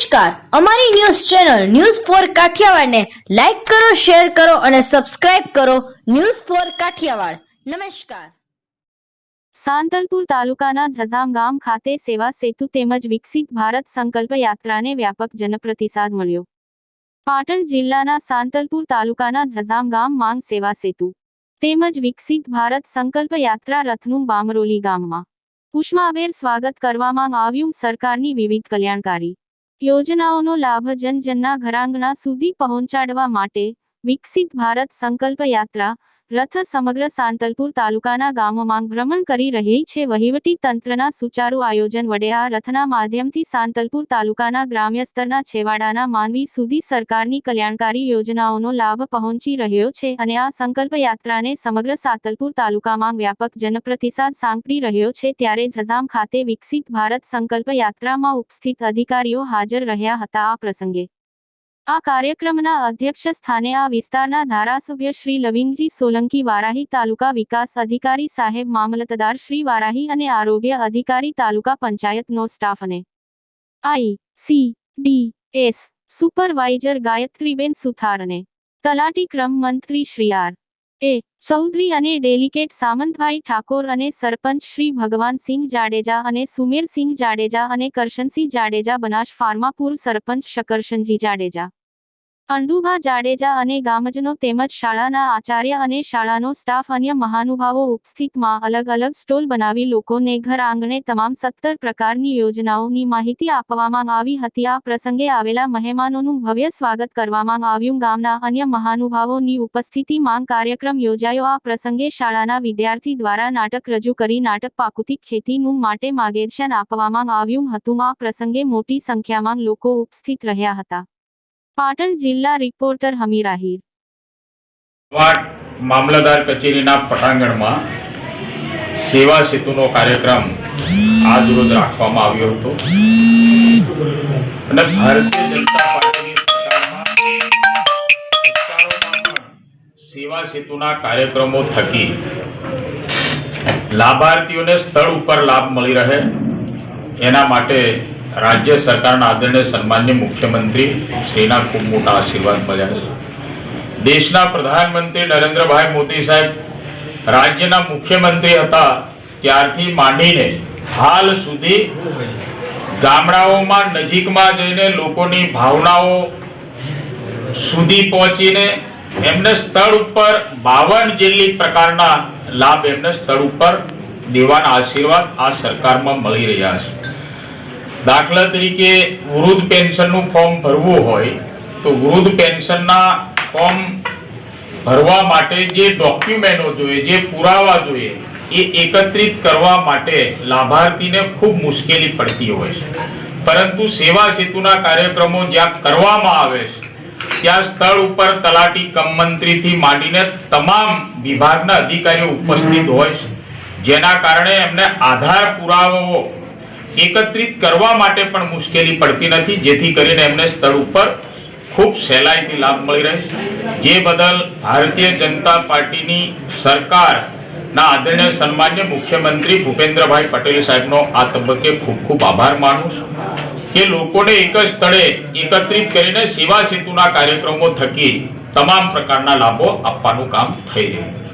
નમસ્કાર. અમારી news channel news four કાઠિયાવાડને લાઈક કરો, શેર કરો અને સબસ્ક્રાઇબ કરો ન્યૂઝ ફોર કાઠિયાવાડ. નમસ્કાર. સાંતલપુર તાલુકાના ઝઝામ ગામ ખાતે સેવા સેતુ તેમજ વિકસિત ભારત સંકલ્પ યાત્રાને વ્યાપક જનપ્રતિસાદ મળ્યો. પાટણ જિલ્લાના સાંતલપુર તાલુકાના ઝઝામ ગામ માંગ સેવા સેતુ તેમજ વિકસિત ભારત સંકલ્પ યાત્રા રથનું બામરોલી ગામમાં. પુષ્માવેર સ્વાગત કરવામાં આવ્યું સરકારની વિવિધ કલ્યાણકારી. યોજનાઓનો લાભ જન જનના ઘરાંગણા સુધી પહોંચાડવા માટે વિકસિત ભારત સંકલ્પ યાત્રા રથ સમગ્ર સાંતલપુર તાલુકાના ગામોમાં ભ્રમણ કરી રહી છે. વહીવટી તંત્રના સુચારુ આયોજન વડે આ રથના માધ્યમથી સાંતલપુર તાલુકાના ગ્રામ્ય સ્તરના છેવાડાના માનવી સુધી સરકારની કલ્યાણકારી યોજનાઓનો લાભ પહોંચી રહ્યો છે અને આ સંકલ્પ યાત્રાને સમગ્ર સાંતલપુર તાલુકામાં વ્યાપક જનપ્રતિસાદ સાંકળી રહ્યો છે. ત્યારે ઝઝામ ખાતે વિકસિત ભારત સંકલ્પ યાત્રામાં ઉપસ્થિત અધિકારીઓ હાજર રહ્યા હતા. આ પ્રસંગે આ કાર્યક્રમના અધ્યક્ષ સ્થાને આ વિસ્તારના ધારાસભ્ય શ્રી લવિંગજી સોલંકી વારાહી તાલુકા વિકાસ અધિકારી સાહેબ મામલતદાર શ્રી વારાહી અને આરોગ્ય અધિકારી તાલુકા પંચાયતનો સ્ટાફ અને I, C, D, S, supervisor Gayatriben Suthar અને તલાટી ક્રમ મંત્રી શ્રી આર. એ ચૌધરી અને ડેલિકેટ સામંતભાઈ ઠાકોર અને સરપંચ શ્રી ભગવાનસિંહ જાડેજા અને સુમેરસિંહ જાડેજા અને કરશનસિંહ જાડેજા બનાસ ફાર્માપુર સરપંચ શકરશનજી જાડેજા. અંડુભા જાડેજા અને ગામજનો તેમજ શાળાના આચાર્ય અને શાળાનો સ્ટાફ અન્ય મહાનુભાવો ઉપસ્થિતમાં અલગ અલગ સ્ટોલ બનાવી લોકોને ઘર આંગણે તમામ સત્તર પ્રકારની યોજનાઓની માહિતી આપવામાં આવી હતી. આ પ્રસંગે આવેલા મહેમાનોનું ભવ્ય સ્વાગત કરવામાં આવ્યું. ગામના અન્ય મહાનુભાવોની ઉપસ્થિતિમાં કાર્યક્રમ યોજાયો. આ પ્રસંગે શાળાના વિદ્યાર્થી દ્વારા નાટક રજૂ કરી નાટક પાકુતિક ખેતીનું માટે માર્ગદર્શન આપવામાં આવ્યું હતું. આ પ્રસંગે મોટી સંખ્યામાં લોકો ઉપસ્થિત રહ્યા હતા. પાટણ જિલ્લા રિપોર્ટર હમીર આહિર. મામલતદાર કચેરીના પટાંગણમાં સેવા સેતુનો કાર્યક્રમ આજ રોજ રાખવામાં આવ્યો હતો. અને ભારતીય જનતા પાર્ટીની સેવા સેતુના કાર્યક્રમો થકી લાભાર્થીઓને સ્થળ ઉપર લાભ મળી રહે. એના માટે રાજ્ય સરકારના આદરણીય સન્માન્ય મુખ્યમંત્રી શ્રીના ખૂબ મોટા આશીર્વાદ મળ્યા છે. દેશના પ્રધાનમંત્રી નરેન્દ્રભાઈ મોદી સાહેબ રાજ્યના મુખ્યમંત્રી હતા ત્યારથી માંડીને હાલ સુધી ગામડાઓમાં નજીકમાં જઈને લોકોની ભાવનાઓ સુધી પહોંચીને એમને સ્થળ ઉપર બાવન જેટલી પ્રકારના લાભ એમને સ્થળ ઉપર દેવાના આશીર્વાદ આ સરકારમાં મળી રહ્યા છે. દાખલા તરીકે વૃદ્ધ પેન્શનનું ફોર્મ ભરવું હોય, તો વૃદ્ધ પેન્શનના ફોર્મ ભરવા માટે જે ડોક્યુમેન્ટો જોઈએ, જે પુરાવા જોઈએ, એ એકત્રિત કરવા માટે લાભાર્થીને ખૂબ મુશ્કેલી પડતી હોય છે. પરંતુ સેવા સેતુના કાર્યક્રમો જ્યાં કરવામાં આવે છે, ત્યાં સ્થળ ઉપર તલાટી કમ માંડીને તમામ વિભાગના અધિકારીઓ ઉપસ્થિત હોય છે. જેના કારણે એમને આધાર પુરાવાઓ એકત્રિત કરવા માટે પણ મુશ્કેલી પડતી નથી, જેથી કરીને એમને સ્થળ ઉપર ખૂબ સહેલાઈથી લાભ મળી રહે જે બદલ ભારતીય જનતા પાર્ટીની સરકારના આદરણીય સન્માન્ય મુખ્યમંત્રી ભૂપેન્દ્રભાઈ પટેલ સાહેબનો આ તબક્કે ખૂબ ખૂબ આભાર માનું છું કે લોકોને એક જ સ્થળે એકત્રિત કરીને સેવા સેતુના કાર્યક્રમો થકી તમામ પ્રકારના લાભો આપવાનું કામ થઈ રહ્યું